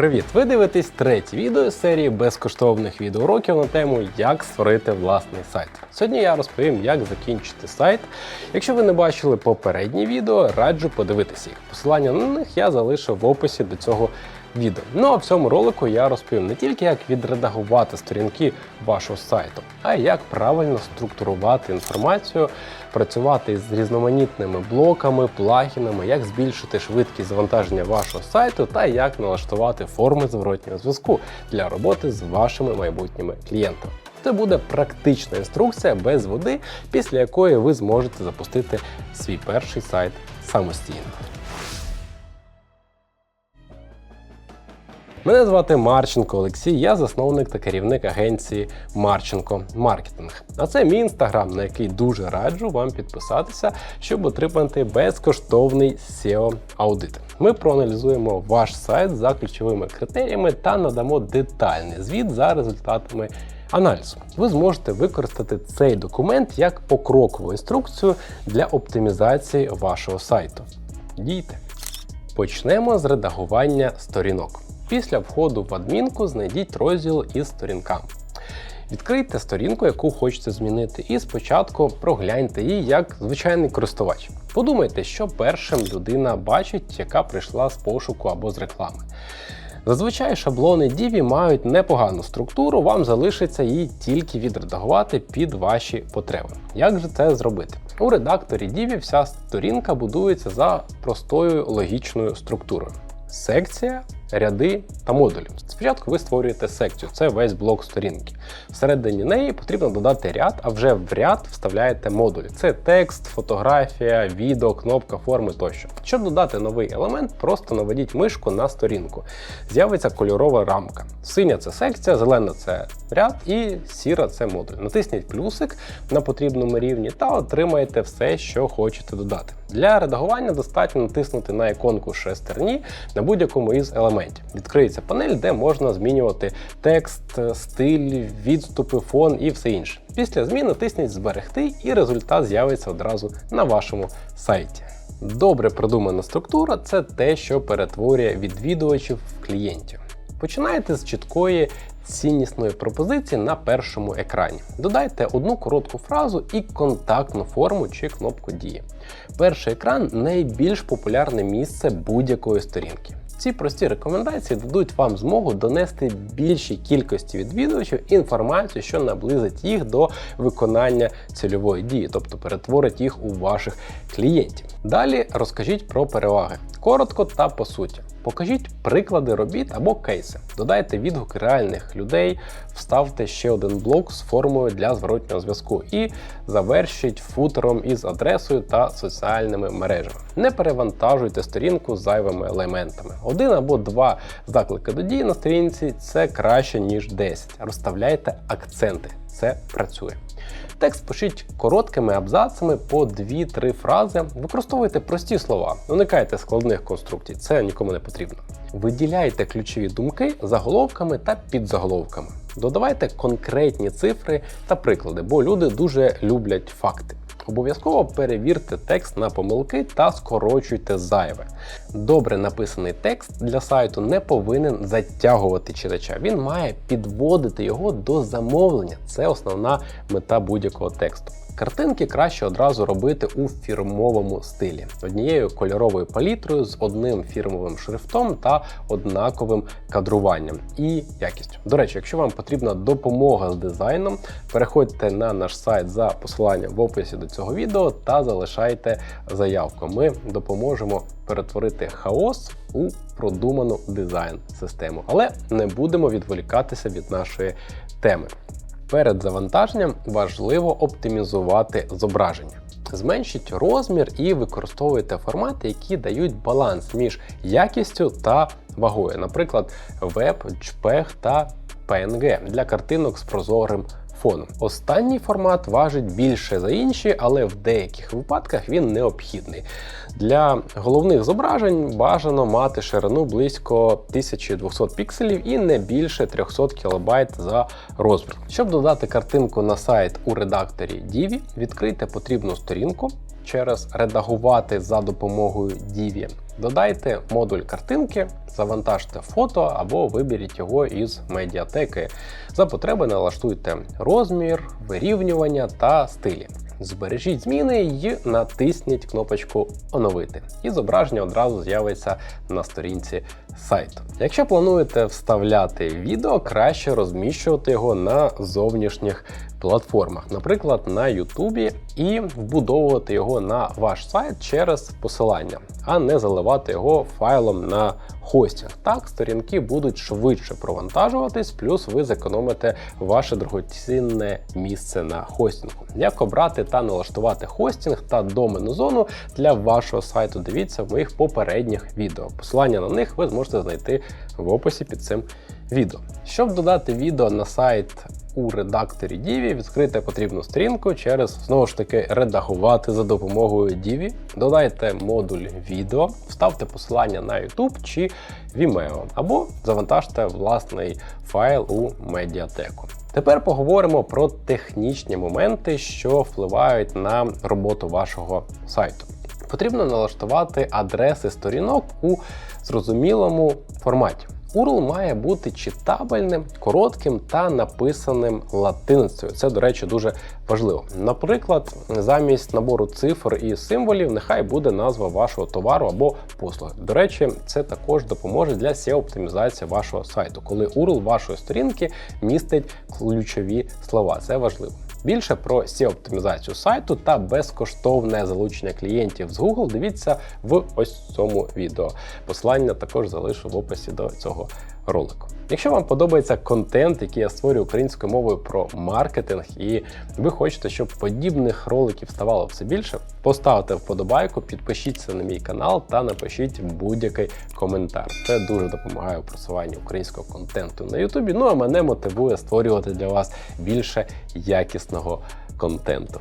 Привіт! Ви дивитесь третє відео з серії безкоштовних відеоуроків на тему як створити власний сайт. Сьогодні я розповім, як закінчити сайт. Якщо ви не бачили попередні відео, раджу подивитися їх. Посилання на них я залишив в описі до цього відео. Ну а в цьому ролику я розповім не тільки як відредагувати сторінки вашого сайту, а й як правильно структурувати інформацію, працювати з різноманітними блоками, плагінами, як збільшити швидкість завантаження вашого сайту та як налаштувати форми зворотнього зв'язку для роботи з вашими майбутніми клієнтами. Це буде практична інструкція без води, після якої ви зможете запустити свій перший сайт самостійно. Мене звати Марченко Олексій, я засновник та керівник агенції Марченко Маркетинг. А це мій інстаграм, на який дуже раджу вам підписатися, щоб отримати безкоштовний SEO аудит. Ми проаналізуємо ваш сайт за ключовими критеріями та надамо детальний звіт за результатами. Аналізу ви зможете використати цей документ як покрокову інструкцію для оптимізації вашого сайту. Дійте! Почнемо з редагування сторінок. Після входу в адмінку знайдіть розділ із сторінками. Відкрийте сторінку, яку хочете змінити, і спочатку прогляньте її як звичайний користувач. Подумайте, що першим людина бачить, яка прийшла з пошуку або з реклами. Зазвичай шаблони Divi мають непогану структуру, вам залишиться її тільки відредагувати під ваші потреби. Як же це зробити? У редакторі Divi вся сторінка будується за простою логічною структурою. Секція, ряди та модулі. Спочатку ви створюєте секцію, це весь блок сторінки. Всередині неї потрібно додати ряд, а вже в ряд вставляєте модулі. Це текст, фотографія, відео, кнопка, форми тощо. Щоб додати новий елемент, просто наведіть мишку на сторінку. З'явиться кольорова рамка. Синя це секція, зелена це ряд і сіра це модуль. Натисніть плюсик на потрібному рівні та отримаєте все, що хочете додати. Для редагування достатньо натиснути на іконку шестерні на будь-якому із елементів. Відкриється панель, де можна змінювати текст, стиль, відступи, фон і все інше. Після змін натисніть Зберегти, і результат з'явиться одразу на вашому сайті. Добре продумана структура це те, що перетворює відвідувачів в клієнтів. Починайте з чіткої ціннісної пропозиції на першому екрані. Додайте одну коротку фразу і контактну форму чи кнопку дії. Перший екран найбільш популярне місце будь-якої сторінки. Ці прості рекомендації дадуть вам змогу донести більшій кількості відвідувачів інформацію, що наблизить їх до виконання цільової дії, тобто перетворить їх у ваших клієнтів. Далі розкажіть про переваги. Коротко та по суті. Покажіть приклади робіт або кейси. Додайте відгуки реальних людей, вставте ще один блок з формою для зворотнього зв'язку і завершіть футером із адресою та соціальними мережами. Не перевантажуйте сторінку зайвими елементами. Один або два заклики до дії на сторінці це краще, ніж 10. Розставляйте акценти. Це працює. Текст пишіть короткими абзацами по 2-3 фрази. Використовуйте прості слова, уникайте складних конструкцій, це нікому не потрібно. Виділяйте ключові думки заголовками та підзаголовками. Додавайте конкретні цифри та приклади, бо люди дуже люблять факти. Обов'язково перевірте текст на помилки та скорочуйте зайве. Добре написаний текст для сайту не повинен затягувати читача. Він має підводити його до замовлення. Це основна мета будь-якого тексту. Картинки краще одразу робити у фірмовому стилі, однією кольоровою палітрою з одним фірмовим шрифтом та однаковим кадруванням і якістю. До речі, якщо вам потрібна допомога з дизайном, переходьте на наш сайт за посиланням в описі до цього відео та залишайте заявку. Ми допоможемо перетворити хаос у продуману дизайн-систему, але не будемо відволікатися від нашої теми. Перед завантаженням важливо оптимізувати зображення. Зменшіть розмір і використовуйте формати, які дають баланс між якістю та вагою, наприклад, веб, JPEG та PNG для картинок з прозорим фоном. Останній формат важить більше за інші, але в деяких випадках він необхідний. Для головних зображень бажано мати ширину близько 1200 пікселів і не більше 300 кБ за розмір. Щоб додати картинку на сайт у редакторі Divi, відкрийте потрібну сторінку. Через редагувати за допомогою Divi Додайте модуль картинки, завантажте фото або виберіть його із медіатеки. За потреби налаштуйте розмір, вирівнювання та стилі. Збережіть зміни і натисніть кнопочку Оновити. І зображення одразу з'явиться на сторінці сайту. Якщо плануєте вставляти відео, краще розміщувати його на зовнішніх платформах, наприклад, на Ютубі, і вбудовувати його на ваш сайт через посилання, а не заливати його файлом на хостинг. Так, сторінки будуть швидше провантажуватись, плюс ви зекономите ваше дорогоцінне місце на хостингу. Як обрати та налаштувати хостинг та доменну зону для вашого сайту? Дивіться в моїх попередніх відео. Посилання на них ви зможете знайти в описі під цим відео. Щоб додати відео на сайт у редакторі Divi, відкрити потрібну сторінку через знову ж таки редагувати за допомогою Divi. Додайте модуль відео, вставте посилання на YouTube чи Vimeo, або завантажте власний файл у медіатеку. Тепер поговоримо про технічні моменти, що впливають на роботу вашого сайту. Потрібно налаштувати адреси сторінок у зрозумілому форматі. URL має бути читабельним, коротким та написаним латиницею. Це, до речі, дуже важливо. Наприклад, замість набору цифр і символів, нехай буде назва вашого товару або послуги. До речі, це також допоможе для SEO-оптимізації вашого сайту, коли URL вашої сторінки містить ключові слова. Це важливо. Більше про SEO-оптимізацію сайту та безкоштовне залучення клієнтів з Google дивіться в ось цьому відео. Посилання також залишу в описі до цього ролику. Якщо вам подобається контент, який я створюю українською мовою про маркетинг, і ви хочете, щоб подібних роликів ставало все більше, поставте вподобайку, підпишіться на мій канал та напишіть будь-який коментар. Це дуже допомагає у просуванні українського контенту на Ютубі. Ну а мене мотивує створювати для вас більше якісного контенту.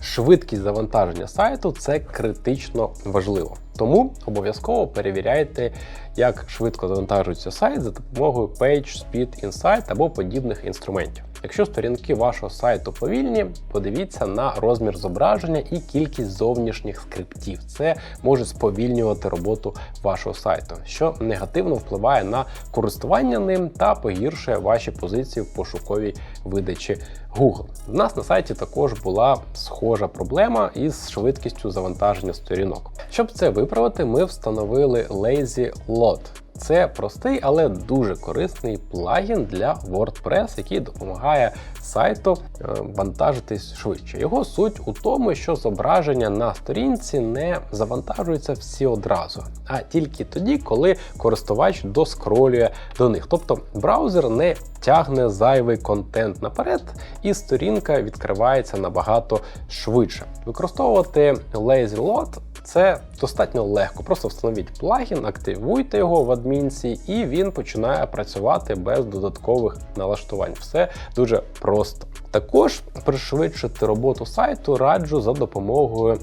Швидкість завантаження сайту це критично важливо. Тому обов'язково перевіряйте, як швидко завантажується сайт за допомогою PageSpeed Insight або подібних інструментів. Якщо сторінки вашого сайту повільні, подивіться на розмір зображення і кількість зовнішніх скриптів. Це може сповільнювати роботу вашого сайту, що негативно впливає на користування ним та погіршує ваші позиції в пошуковій видачі Google. У нас на сайті також була схожа проблема із швидкістю завантаження сторінок. Щоб це виправити, ми встановили Lazy Load. Це простий, але дуже корисний плагін для WordPress, який допомагає сайту е, вантажитись швидше. Його суть у тому, що зображення на сторінці не завантажуються всі одразу, а тільки тоді, коли користувач доскролює до них. Тобто браузер не тягне зайвий контент наперед, і сторінка відкривається набагато швидше. Використовувати Lazy Load це достатньо легко. Просто встановіть плагін, активуйте його в адмінці, і він починає працювати без додаткових налаштувань. Все дуже просто. Також пришвидшити роботу сайту раджу за допомогою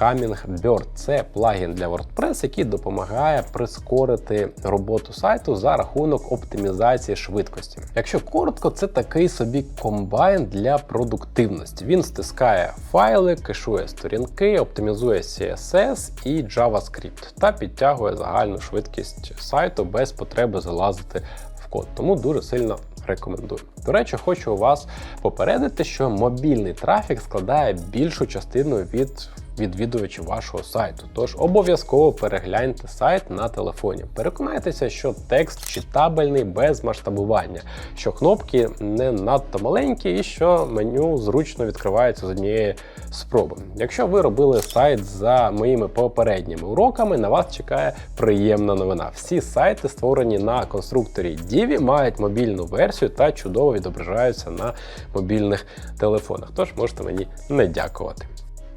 Hummingbird. Це плагін для WordPress, який допомагає прискорити роботу сайту за рахунок оптимізації швидкості. Якщо коротко, це такий собі комбайн для продуктивності. Він стискає файли, кешує сторінки, оптимізує CSS і JavaScript та підтягує загальну швидкість сайту без потреби залазити в код. Тому дуже сильно рекомендую. До речі, хочу вас попередити, що мобільний трафік складає більшу частину від відвідувачів вашого сайту. Тож обов'язково перегляньте сайт на телефоні. Переконайтеся, що текст читабельний без масштабування, що кнопки не надто маленькі і що меню зручно відкривається з однієї спроби. Якщо ви робили сайт за моїми попередніми уроками, на вас чекає приємна новина. Всі сайти, створені на конструкторі Divi, мають мобільну версію та чудово відображаються на мобільних телефонах. Тож можете мені не дякувати.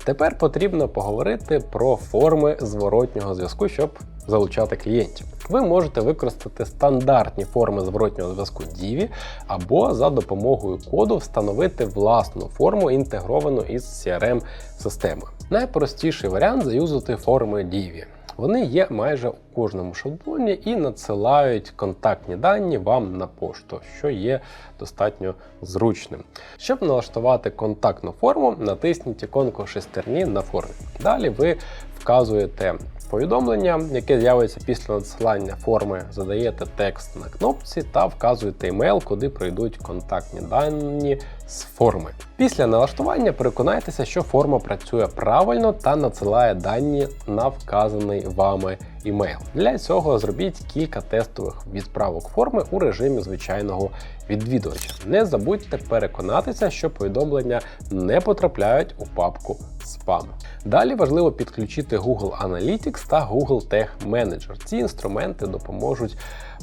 Тепер потрібно поговорити про форми зворотнього зв'язку, щоб залучати клієнтів. Ви можете використати стандартні форми зворотнього зв'язку Divi, або за допомогою коду встановити власну форму, інтегровану із CRM-системою. Найпростіший варіант заюзати форми Divi. Вони є майже у кожному шаблоні і надсилають контактні дані вам на пошту, що є достатньо зручним. Щоб налаштувати контактну форму, натисніть іконку шестерні на формі. Далі ви вказуєте повідомлення, яке з'явиться після надсилання форми, задаєте текст на кнопці та вказуєте емейл, куди прийдуть контактні дані з форми. Після налаштування переконайтеся, що форма працює правильно та надсилає дані на вказаний вами імейл. Для цього зробіть кілька тестових відправок форми у режимі звичайного відвідувача. Не забудьте переконатися, що повідомлення не потрапляють у папку спам. Далі важливо підключити Google Analytics та Google Tag Manager. Ці інструменти допоможуть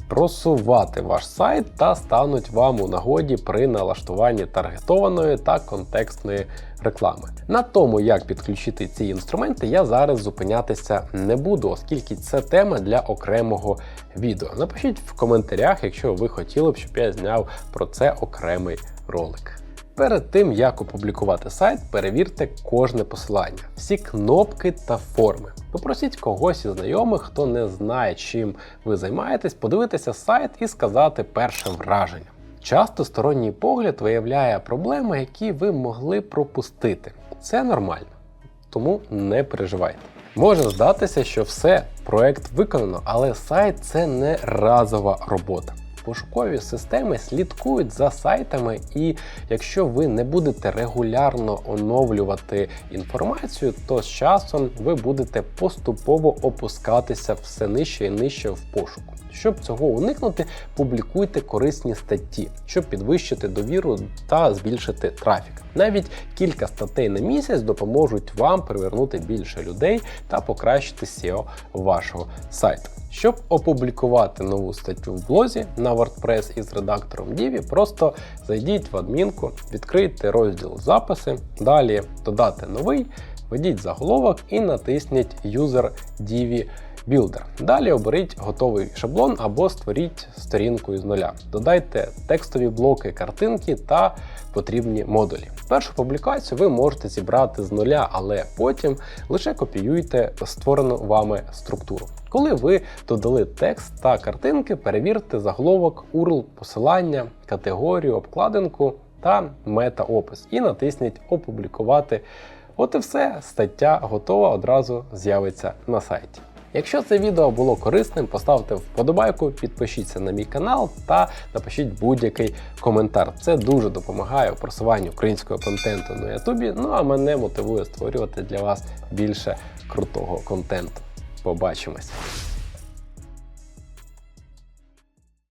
просувати ваш сайт та стануть вам у нагоді при налаштуванні таргетованої та контекстної реклами. На тому, як підключити ці інструменти, я зараз зупинятися не буду, оскільки це тема для окремого відео. Напишіть в коментарях, якщо ви хотіли б, щоб я зняв про це окремий ролик. Перед тим як опублікувати сайт, перевірте кожне посилання, всі кнопки та форми. Попросіть когось із знайомих, хто не знає, чим ви займаєтесь, подивитися сайт і сказати перше враження. Часто сторонній погляд виявляє проблеми, які ви могли пропустити. Це нормально, тому не переживайте. Може здатися, що все, проект виконано, але сайт це не разова робота. Пошукові системи слідкують за сайтами, і якщо ви не будете регулярно оновлювати інформацію, то з часом ви будете поступово опускатися все нижче і нижче в пошуку. Щоб цього уникнути, публікуйте корисні статті, щоб підвищити довіру та збільшити трафік. Навіть кілька статей на місяць допоможуть вам привернути більше людей та покращити SEO вашого сайту. Щоб опублікувати нову статтю в блозі на WordPress із редактором Divi, просто зайдіть в адмінку, відкрийте розділ записи, далі додати новий, введіть заголовок і натисніть User Divi Builder. Далі оберіть готовий шаблон або створіть сторінку із нуля. Додайте текстові блоки, картинки та потрібні модулі. Першу публікацію ви можете зібрати з нуля, але потім лише копіюйте створену вами структуру. Коли ви додали текст та картинки, перевірте заголовок, URL, посилання, категорію, обкладинку та мета-опис і натисніть Опублікувати. От і все, стаття готова, одразу з'явиться на сайті. Якщо це відео було корисним, поставте вподобайку, підпишіться на мій канал та напишіть будь-який коментар. Це дуже допомагає у просуванні українського контенту на Ютубі. Ну а мене мотивує створювати для вас більше крутого контенту. Побачимось!